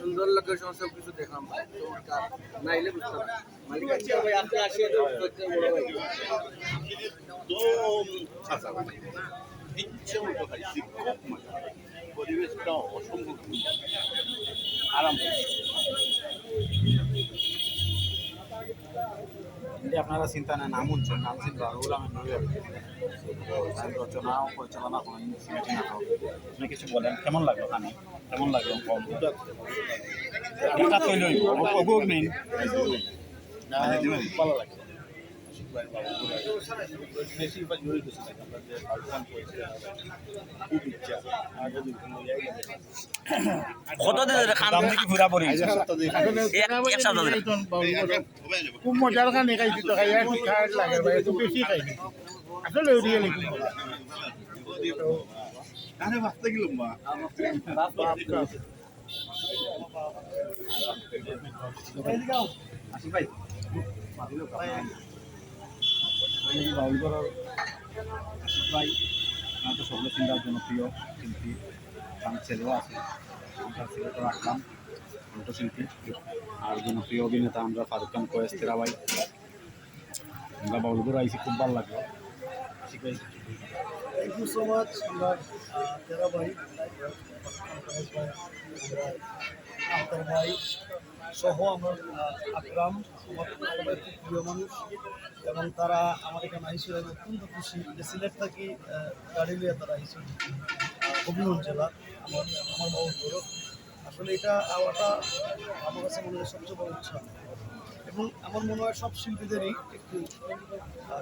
সুন্দর লোকেশন সব কিছু দেখলাম নাইলে পরিবেশটা অসম্ভব। আরাম ভাই আপনি আসিয়ে একদম খাঁচা ইচ্ছে মতো খাইছি খুব মজা পরিবেশটা অসম্ভব সুন্দর। আরাম যদি আপনারা চিন্তা নেন নাম উঠছেন নাম চিন্তা ওগুলো আমি নড়ে রচনা পরিচালনা করেন সিনেটি নাটক। আপনি কিছু বলেন কেমন লাগল খানি কেমন লাগল? এটা তৈল অগুক ভালো লাগছে আর যদি খান? দাম ঘুরা পড়ি। এক এক সপ্তাহ ধরে খুব মজার খানি খাইছি তো খাই লাগে ভাই একটু বেশি খাইছি আসলে উড়িয়ে আরে বাঁচতে গেলাম মা আসি ভাই। বাউল করার আশিক ভাই, আমার তো সকলে চিন্তার জনপ্রিয় শিল্পী আমার ছেলেও আছে আমার ছেলেটা রাখলাম কণ্ঠশিল্পী আর জনপ্রিয় অভিনেতা আমরা ফারুক খান, কয়েস ভাই। আমরা বাউল করে আইসি, খুব ভালো লাগল। আশিক ভাই থ্যাংক ইউ সো মাচ আমরা তেরা ভাই ভাই সহ আমার আকরাম, আমার সবাই খুব প্রিয় মানুষ। এবং তারা আমার এখানে আইসে আমি অত্যন্ত খুশি। যে সিলেট থাকি গাড়ি লিয়ে তারা আইসে হবিগঞ্জ জেলা, আমার আমার বাবু গৌরব আসলে এটা আওয়াটা আমার কাছে মনে হয় সবচেয়ে বড় উৎসাহ। এবং আমার মনে হয় সব শিল্পীদেরই একটু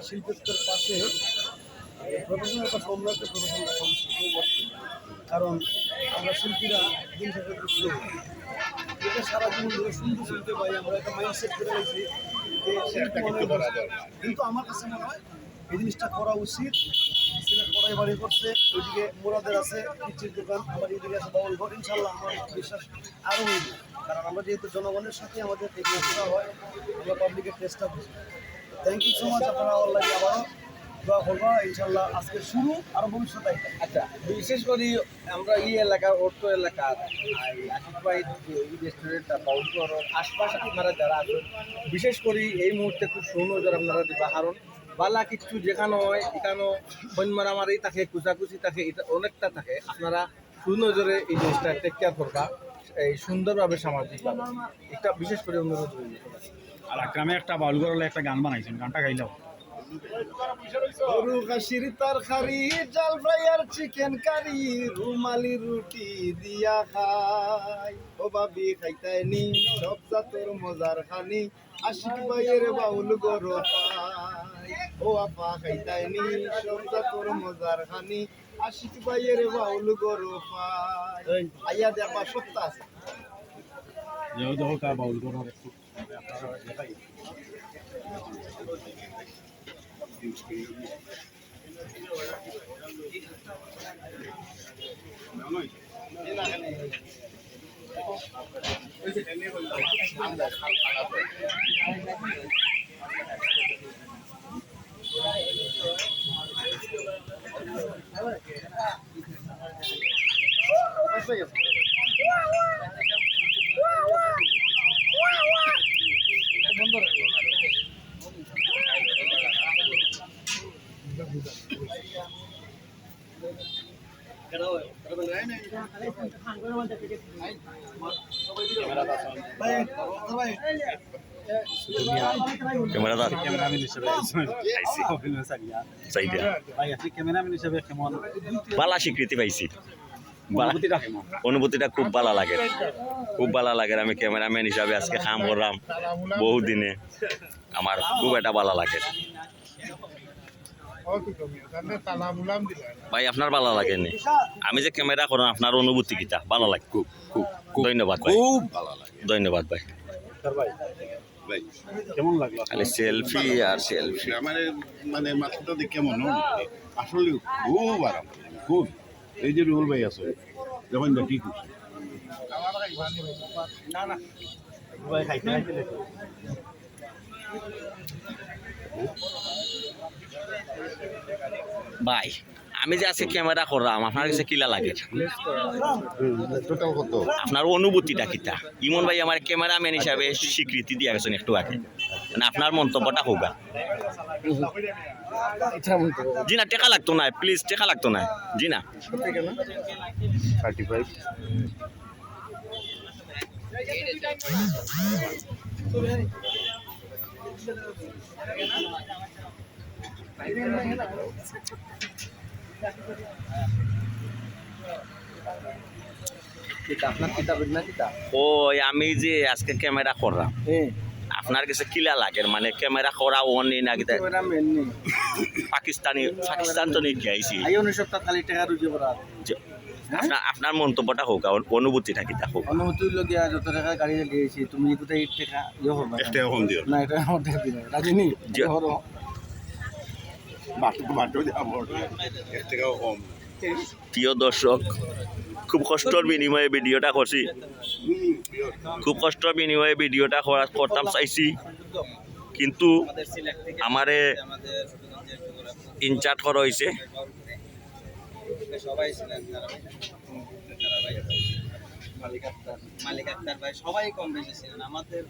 শিল্পীদের পাশে প্রফেশনাল একটা সম্রাট, প্রফেশনাল কারণ আমরা শিল্পীরা দিন শেষে এটা সারা জীবন ধরে শুনতে শুনতে পাই আমরা একটা মাইন্ডসেট করে মানে কিন্তু আমার কাছে মনে হয় এই জিনিসটা করা উচিত। সিলেট কড়াই বাড়ি করছে। ওইদিকে মোরাদের আছে পিচির দোকান আমার এইদিকে আছে বাউল ঘর। ইনশাল্লাহ আমার বিশ্বাস আরও হইবে। কারণ আমরা যেহেতু জনগণের সাথে আমাদের হয় আমরা পাবলিকের টেস্টটা বুঝি। থ্যাংক ইউ সো মাচ আপনারা অনলাইনে আবারও দোয়া করবা ইনশাল্লাহ আজকে শুরু আর ভবিষ্যতে আচ্ছা বিশেষ করে আমরা এই এলাকার অর্থ এই রেস্টুরেন্টটা বাউল আশপাশ আপনারা যারা আছেন বিশেষ করে এই মুহূর্তে খুব সুনজর আপনারা দিবা কারণ বালা কিছু যেখানে হয় এখানেও ফোন মারামারি থাকে কুচাকুচি থাকে এটা অনেকটা থাকে। আপনারা সুনজরে এই জিনিসটা টেক কেয়ার করবা এই সুন্দরভাবে সামাজিকভাবে এটা বিশেষ করে অনুরোধ রইল। আর আক্রামে একটা বাউল একটা গান বানাইছেন গানটা গাইলাম। গরু খাসির তরকারি জাল ফ্রাই আর চিকেন কারি রুমালি রুটি দিয়া খাই ও বাবি খাইতাই নি সব জাতর মজার খানি আশিক ভাইয়ের বাউল গরু ও আপা খাইতাই নি সব জাতর মজার খানি আশিক ভাইয়ের বাউল গরু পাই আইয়া দেখবা সত্তা আছে। যেও দেখো তা বাউল করার একটু দেখাই ভাই ভাই ক্যামেরাদার ক্যামেরাম্যান হিসেবে অভিনয় চালিয়া চাইতে ভাই আপনি ক্যামেরাম্যান হিসেবে স্বীকৃতি পাইছি। অনুভূতিটা খুব ভালো লাগে। খুব ভালো লাগে আমি ক্যামেরাম্যান হিসাবে আজকে কাম করলাম বহুদিনে। আমার খুব এটা ভালো লাগে। ভাই আপনার ভালো লাগেনি। আমি যে ক্যামেরা করলাম আপনার অনুভূতি কিটা ভালো লাগে। খুব খুব ধন্যবাদ ভাই। খুব ভালো লাগে। ধন্যবাদ ভাই। ভাই ভাই কেমন লাগল? খালি সেলফি আর সেলফি আমার মানে মাথাটা দেখে মনে হয় আসলে খুব আরাম। খুব। এই যে রুহুল ভাই আছে যখন দেখি খুশি ভাই খাইতে খাইতে লেগে। ভাই, আমি যে আজকে ক্যামেরা করলাম, আপনার কাছে কিলা লাগে? আপনার অনুভূতিটা কিতা? ইমন ভাই আমার ক্যামেরাম্যান হিসাবে স্বীকৃতি দিয়ে গেছেন একটু আগে। মানে আপনার মন্তব্যটা হোক জি না, টেকা লাগতো না প্লিজ টেকা লাগতো না। জি না। থার্টি ওই আমি যে আজকে ক্যামেরা করলাম আপনার কাছে কিলা লাগে? মানে ক্যামেরা করা অনি না কিতা পাকিস্তানি পাকিস্তান তো নিয়ে গিয়েছি। করা আপনার আপনার মন্তব্যটা হোক আর অনুভূতিটা কিতা হোক। অনুমতি লগিয়া যত টাকা গাড়ি দিয়েছি তুমি কোথায় এই টাকা ইয়ে হবে কম দিও। না এটা আমার রাজিনী ধরো কম প্রিয় দর্শক খুব কষ্টর বিনিময়ে ভিডিওটা করছি। খুব কষ্টর বিনিময়ে ভিডিওটা করা করতাম চাইছি। কিন্তু আমারে ইনচার্জ করা হয়েছে সবাই ছিলেন তারা ভাই মালিক আক্তার মালিক আক্তার ভাই সবাই কম বেশি ছিলেন। আমাদের